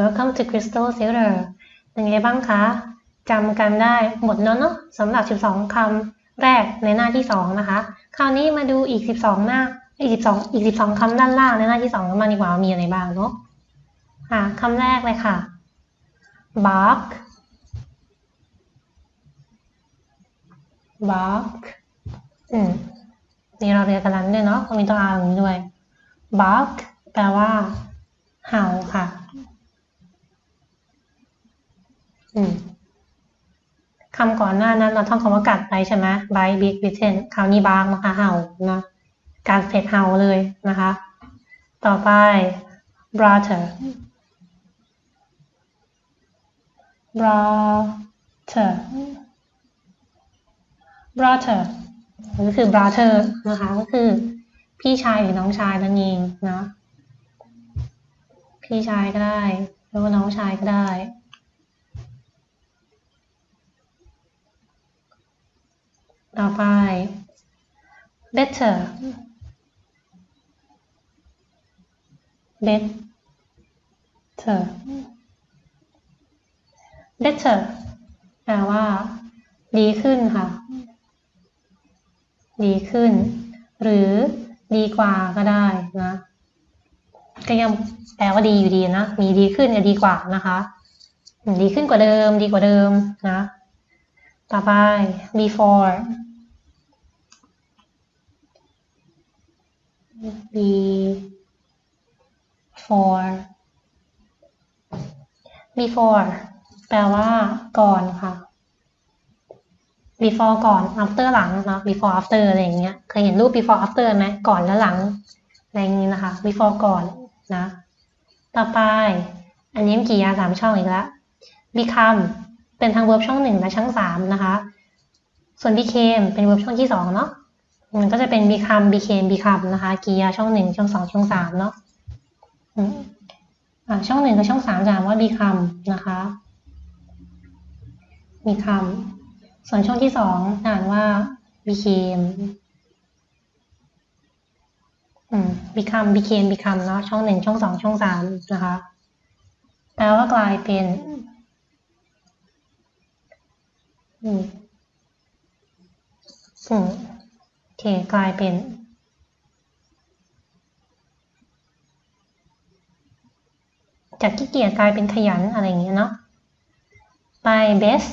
Welcome to Crystal Theater เป็นไงบ้างคะจำกันได้หมดแล้วเนาะสำหรับ 12 คำแรกในหน้าที่ 2 นะคะ คราวนี้มาดูอีก 12 หน้า อีก 12 อีก 12 คำด้านล่างในหน้าที่2กันมางดีกว่ามีอะไรบ้างเนาะอะคำแรกเลยค่ะ bark bark อืมนี่เราเรียนกันนั้นด้วยเนาะมีตัว R ตรงนี้ด้วย bark แปลว่าเห่าค่ะ อืม คำก่อนหน้านั้นเราท่องคำว่ากัดไปใช่ไหม bite big bitten คราวนี้บางนะคะเห่านะการเสร็จเห่าเลยนะคะ ต่อไป brother brother brother ก็คือ brother นะคะ ก็คือพี่ชายหรือน้องชายนั่นเองนะ พี่ชายก็ได้ หรือว่าน้องชายก็ได้ ต่อไป better better better แปลว่า ดีขึ้นค่ะ ดีขึ้น หรือดีกว่าก็ได้นะ ก็ยังแปลว่าดีอยู่ดีนะ มีดีขึ้นกับดีกว่านะคะ ดีขึ้นกว่าเดิม ดีกว่าเดิมนะ ต่อไป before before before แปลว่าก่อนค่ะ before ก่อน after หลังนะ before after อะไรอย่างเงี้ย เคยเห็นรูป before after ไหมก่อนและหลัง อะไรอย่างนี้นะคะ before ก่อนนะ ต่อไป อันนี้มีกี่ยาสามช่องอีกแล้ว become เป็นทั้ง verb ช่องหนึ่งและช่องสามนะคะ ส่วน became เป็น verb ช่องที่สองเนาะ มันก็จะเป็น become became become นะคะกริยาช่องหนึ่งช่องสองช่องสามเนาะอ่าช่องหนึ่งกับช่องสามจะอ่านว่า become นะคะ become ส่วนช่องที่สองอ่านว่า became become became become เนาะช่องหนึ่งช่องสองช่องสามนะคะแปลว่ากลายเป็นอืมอืม กลายเป็น จากขี้เกียจกลายเป็นขยันอะไรอย่างเงี้ยเนาะไป best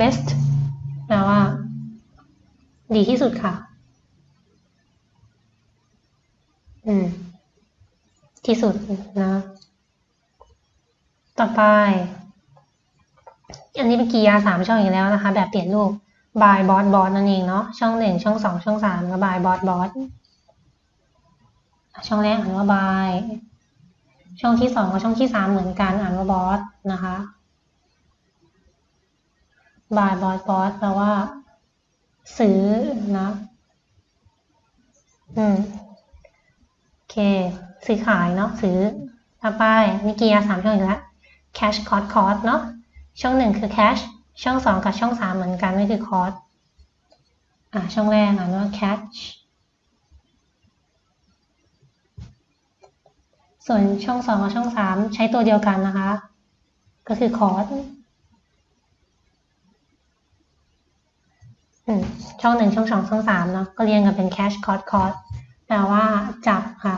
best แปลว่า ดีที่สุดค่ะ อืม ที่สุดนะ ต่อไป นี้เป็นกิริยาสามช่องอีกแล้วนะคะ แบบเปลี่ยนรูป by boss boss นั่นเองเนาะช่องหนึ่งช่องสองช่องสามก็ by boss boss ช่องแรกอ่านว่า by ช่องที่สองกับช่องที่สามเหมือนกันอ่านว่า boss นะคะ by boss boss แปลว่า ซื้อนะอืมโอเค ซื้อขายเนาะซื้อต่อไปมีกิริยาสามช่องอีกแล้ว cash cost cost เนาะ ช่องหนึ่งคือ cash ช่องสองกับช่องสามเหมือนกันนั่นคือ cost อะช่องแรกอ่านว่า catch ส่วนช่องสองกับช่องสามใช้ตัวเดียวกันนะคะ ก็คือ cost อืมช่องหนึ่งช่องสองช่องสามเนาะก็เรียงกันเป็น cash cost cost แปลว่าจับค่ะ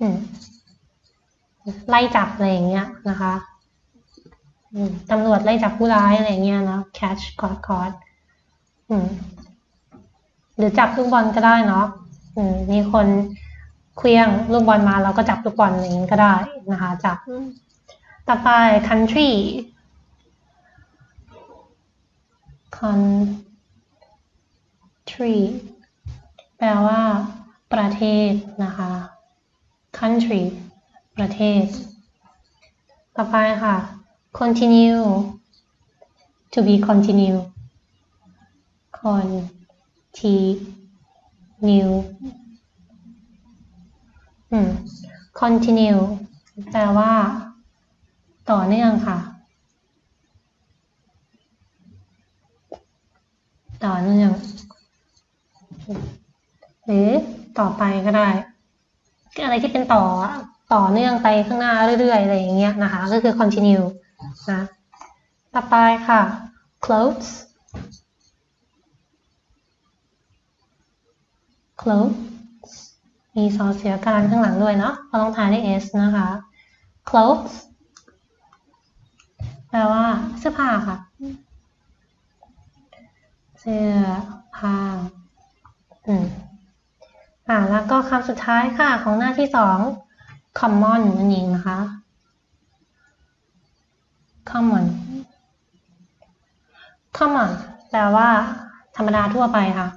อืมไล่จับอะไรอย่างเงี้ยนะคะ ตำรวจไล่จับผู้ร้ายอะไรเงี้ยนะ catch caught caught อืมหรือจับลูกบอลก็ได้เนาะมมีคนเคลี้ยงลูกบอลมาเราก็จับลูกบอลอย่างนี้ก็ได้นะคะจับ ต่อไป country country แปลว่า ประเทศนะคะ country ประเทศ ต่อไปค่ะ continue to be continue continue อืม continue แปลว่า ต่อเนื่องค่ะ ต่อเนื่อง หรือต่อไปก็ได้ อะไรที่เป็นต่อต่อเนื่องไปข้างหน้าเรื่อยๆ อะไรอย่างเงี้ยนะคะ ก็คือ continue นะต่อไปค่ะ clothes clothes มีซอเสียการข้างหลังด้วยเนาะเราต้องทายด้วย s นะคะ clothes แปลว่าเสื้อผ้าค่ะ เสื้อผ้าอืมอ่าแล้วก็คำสุดท้ายค่ะของหน้าที่สอง common นั่นเองนะคะ common common แปลว่า ธรรมดาทั่วไปค่ะ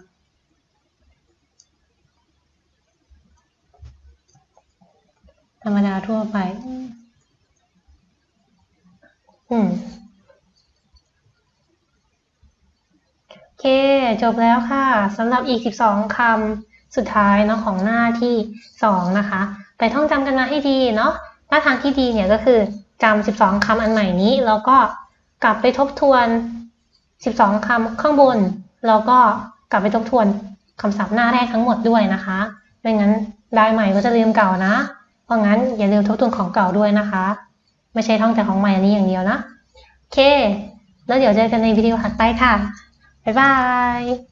ธรรมดาทั่วไป อืมโอเค จบแล้วค่ะสำหรับอีก 12คำสุดท้ายเนาะของหน้าที่ 2 นะคะ ไปท่องจำกันมาให้ดีเนาะหน้าทางที่ดีเนี่ยก็คือ จำ12คำอันใหม่นี้ แล้วก็กลับไปทบทวน12คำข้างบน แล้วก็กลับไปทบทวนคำศัพท์หน้าแรกทั้งหมดด้วยนะคะ ไม่งั้นได้ใหม่ก็จะลืมเก่านะ เพราะงั้นอย่าลืมทบทวนของเก่าด้วยนะคะ ไม่ใช่ท่องแต่ของใหม่อันนี้อย่างเดียวนะ โอเค แล้วเดี๋ยวเจอกันในวิดีโอถัดไปค่ะ บ๊ายบาย